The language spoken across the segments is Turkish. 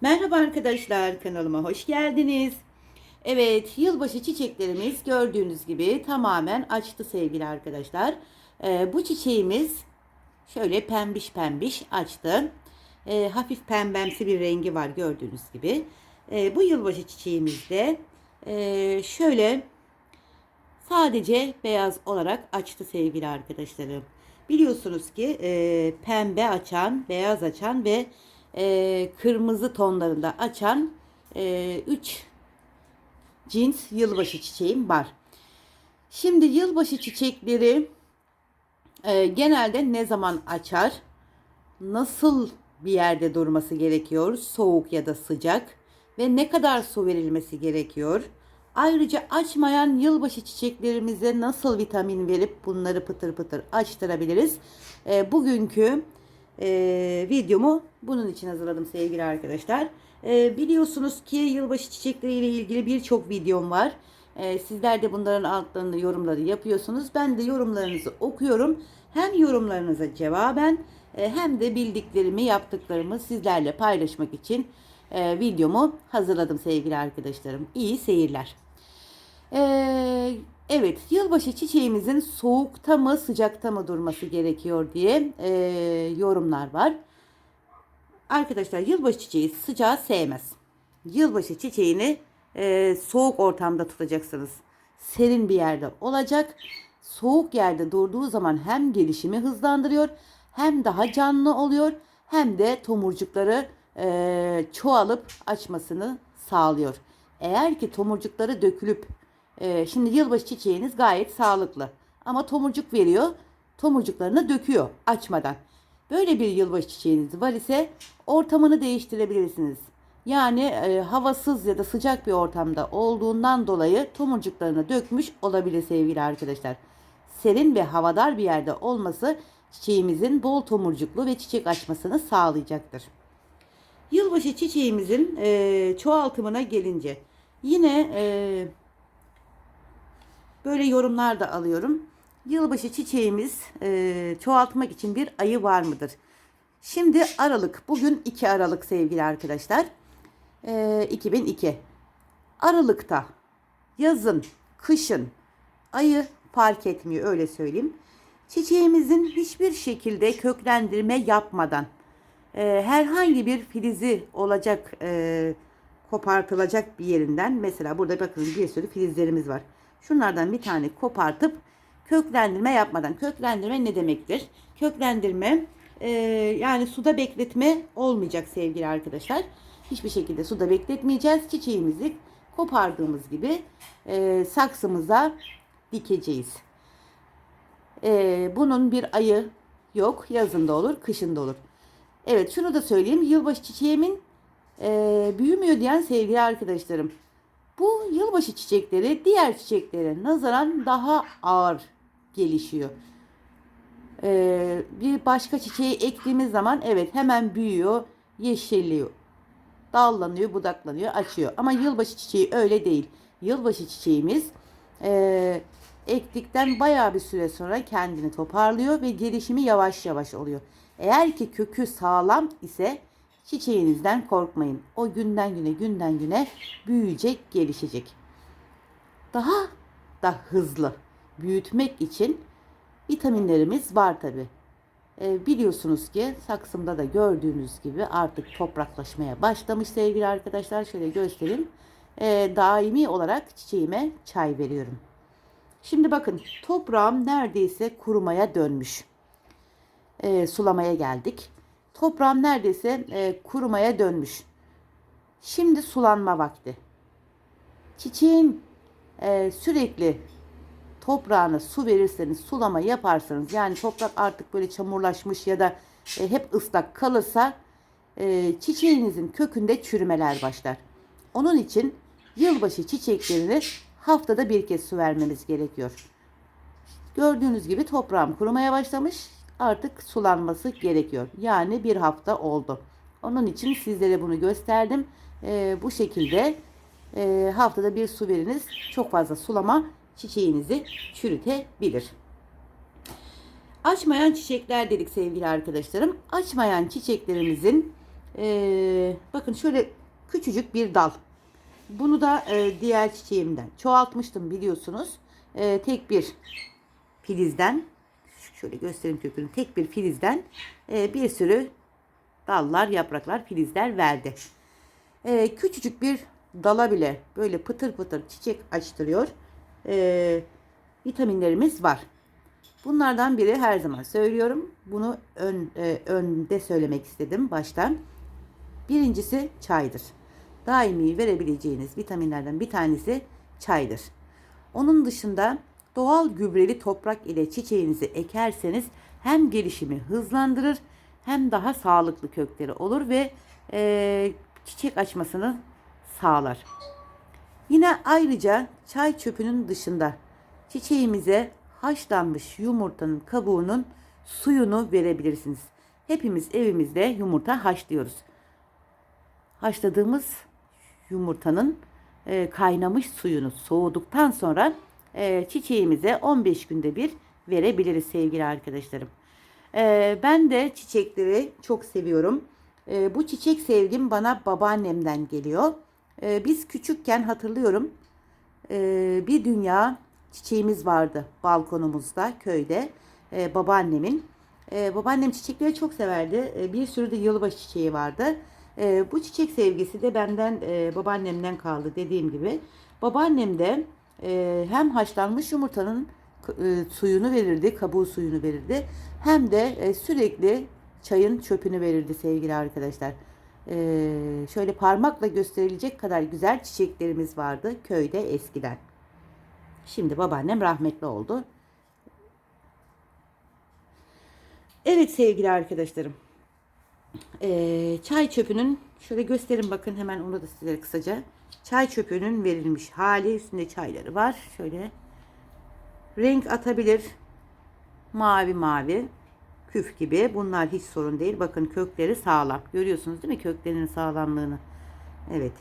Merhaba arkadaşlar kanalıma hoş geldiniz. Evet yılbaşı çiçeklerimiz gördüğünüz gibi tamamen açtı sevgili arkadaşlar. Ee, bu çiçeğimiz şöyle pembiş pembiş açtı. Ee, hafif pembemsi bir rengi var gördüğünüz gibi. Ee, bu yılbaşı çiçeğimizde e, şöyle sadece beyaz olarak açtı sevgili arkadaşlarım. Biliyorsunuz ki e, pembe açan, beyaz açan ve e, kırmızı tonlarında açan 3 cins yılbaşı çiçeğim var. Şimdi yılbaşı çiçekleri e, genelde ne zaman açar? Nasıl bir yerde durması gerekiyor? Soğuk ya da sıcak ve ne kadar su verilmesi gerekiyor? Ayrıca açmayan yılbaşı çiçeklerimize nasıl vitamin verip bunları pıtır pıtır açtırabiliriz? E, bugünkü e, videomu bunun için hazırladım sevgili arkadaşlar. E, biliyorsunuz ki yılbaşı çiçekleri ile ilgili birçok videom var. E, sizler de bunların altlarında yorumları yapıyorsunuz. Ben de yorumlarınızı okuyorum. Hem yorumlarınıza cevaben e, hem de bildiklerimi, yaptıklarımı sizlerle paylaşmak için e, videomu hazırladım sevgili arkadaşlarım. İyi seyirler. Ee, evet, yılbaşı çiçeğimizin soğukta mı sıcakta mı durması gerekiyor diye e, yorumlar var. Arkadaşlar yılbaşı çiçeği sıcağı sevmez. Yılbaşı çiçeğini e, soğuk ortamda tutacaksınız. Serin bir yerde olacak. Soğuk yerde durduğu zaman hem gelişimi hızlandırıyor hem daha canlı oluyor hem de tomurcukları e, çoğalıp açmasını sağlıyor. Eğer ki tomurcukları dökülüp e, şimdi yılbaşı çiçeğiniz gayet sağlıklı ama tomurcuk veriyor tomurcuklarını döküyor açmadan. Böyle bir yılbaşı çiçeğiniz var ise ortamını değiştirebilirsiniz. Yani e, havasız ya da sıcak bir ortamda olduğundan dolayı tomurcuklarını dökmüş olabilir sevgili arkadaşlar. Serin ve havadar bir yerde olması çiçeğimizin bol tomurcuklu ve çiçek açmasını sağlayacaktır. Yılbaşı çiçeğimizin e, çoğaltımına gelince yine e, böyle yorumlar da alıyorum. Yılbaşı çiçeğimiz e, çoğaltmak için bir ayı var mıdır? Şimdi Aralık. Bugün 2 Aralık sevgili arkadaşlar. E, 2002. Aralıkta yazın, kışın ayı fark etmiyor öyle söyleyeyim. Çiçeğimizin hiçbir şekilde köklendirme yapmadan e, herhangi bir filizi olacak e, kopartılacak bir yerinden mesela burada bakın bir sürü filizlerimiz var. Şunlardan bir tane kopartıp köklendirme yapmadan. Köklendirme ne demektir? Köklendirme e, yani suda bekletme olmayacak sevgili arkadaşlar. Hiçbir şekilde suda bekletmeyeceğiz. Çiçeğimizi kopardığımız gibi e, saksımıza dikeceğiz. E, bunun bir ayı yok. Yazında olur, kışında olur. Evet şunu da söyleyeyim. Yılbaşı çiçeğimin e, büyümüyor diyen sevgili arkadaşlarım. Bu yılbaşı çiçekleri diğer çiçeklere nazaran daha ağır gelişiyor. Ee, bir başka çiçeği ektiğimiz zaman evet hemen büyüyor, yeşilliyor, dallanıyor, budaklanıyor, açıyor. Ama yılbaşı çiçeği öyle değil. Yılbaşı çiçeğimiz e, ektikten bayağı bir süre sonra kendini toparlıyor ve gelişimi yavaş yavaş oluyor. Eğer ki kökü sağlam ise çiçeğinizden korkmayın. O günden güne günden güne büyüyecek, gelişecek. Daha da hızlı büyütmek için vitaminlerimiz var tabi. E, biliyorsunuz ki saksımda da gördüğünüz gibi artık topraklaşmaya başlamış sevgili arkadaşlar. Şöyle göstereyim. E, daimi olarak çiçeğime çay veriyorum. Şimdi bakın toprağım neredeyse kurumaya dönmüş. E, sulamaya geldik. Toprağım neredeyse e, kurumaya dönmüş. Şimdi sulanma vakti. Çiçeğin e, sürekli toprağına su verirseniz, sulama yaparsanız yani toprak artık böyle çamurlaşmış ya da e, hep ıslak kalırsa e, çiçeğinizin kökünde çürümeler başlar. Onun için yılbaşı çiçeklerini haftada bir kez su vermemiz gerekiyor. Gördüğünüz gibi toprağım kurumaya başlamış. Artık sulanması gerekiyor. Yani bir hafta oldu. Onun için sizlere bunu gösterdim. E, bu şekilde e, haftada bir su veriniz. Çok fazla sulama çiçeğinizi çürütebilir. Açmayan çiçekler dedik sevgili arkadaşlarım. Açmayan çiçeklerimizin Ee, bakın şöyle küçücük bir dal. Bunu da e, diğer çiçeğimden çoğaltmıştım biliyorsunuz. E, tek bir filizden şöyle göstereyim kökünü. Tek bir filizden e, bir sürü dallar, yapraklar, filizler verdi. E, küçücük bir dala bile böyle pıtır pıtır çiçek açtırıyor. E, vitaminlerimiz var. Bunlardan biri her zaman söylüyorum. Bunu ön, e, önde söylemek istedim baştan. Birincisi çaydır. Daimi verebileceğiniz vitaminlerden bir tanesi çaydır. Onun dışında doğal gübreli toprak ile çiçeğinizi ekerseniz hem gelişimi hızlandırır hem daha sağlıklı kökleri olur ve e, çiçek açmasını sağlar. Yine ayrıca çay çöpünün dışında çiçeğimize haşlanmış yumurtanın kabuğunun suyunu verebilirsiniz. Hepimiz evimizde yumurta haşlıyoruz. Haşladığımız yumurtanın e, kaynamış suyunu soğuduktan sonra e, çiçeğimize 15 günde bir verebiliriz sevgili arkadaşlarım. E, ben de çiçekleri çok seviyorum. E, bu çiçek sevgim bana babaannemden geliyor. E, biz küçükken hatırlıyorum e, bir dünya çiçeğimiz vardı balkonumuzda köyde e, babaannemin. E, babaannem çiçekleri çok severdi. E, bir sürü de yılbaşı çiçeği vardı. E, bu çiçek sevgisi de benden e, babaannemden kaldı dediğim gibi. Babaannem de e, hem haşlanmış yumurtanın e, suyunu verirdi, kabuğu suyunu verirdi. Hem de e, sürekli çayın çöpünü verirdi sevgili arkadaşlar. E, şöyle parmakla gösterilecek kadar güzel çiçeklerimiz vardı köyde eskiden. Şimdi babaannem rahmetli oldu. Evet sevgili arkadaşlarım. Ee, çay çöpünün şöyle gösterin bakın hemen onu da size kısaca. Çay çöpünün verilmiş hali üstünde çayları var. Şöyle renk atabilir. Mavi mavi küf gibi. Bunlar hiç sorun değil. Bakın kökleri sağlam. Görüyorsunuz değil mi köklerinin sağlamlığını? Evet.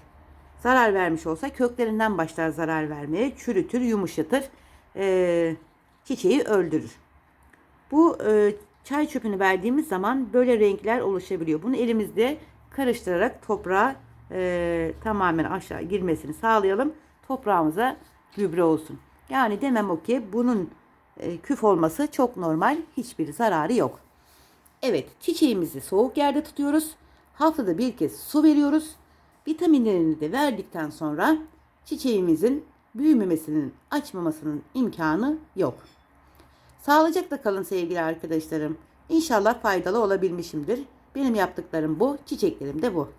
Zarar vermiş olsa köklerinden başlar zarar vermeye. Çürütür, yumuşatır. Ee, çiçeği öldürür. Bu e, çay çöpünü verdiğimiz zaman böyle renkler oluşabiliyor. Bunu elimizde karıştırarak toprağa e, tamamen aşağı girmesini sağlayalım. Toprağımıza gübre olsun. Yani demem o ki bunun e, küf olması çok normal. Hiçbir zararı yok. Evet çiçeğimizi soğuk yerde tutuyoruz. Haftada bir kez su veriyoruz. Vitaminlerini de verdikten sonra çiçeğimizin büyümemesinin, açmamasının imkanı yok. Sağlıcakla kalın sevgili arkadaşlarım. İnşallah faydalı olabilmişimdir. Benim yaptıklarım bu, çiçeklerim de bu.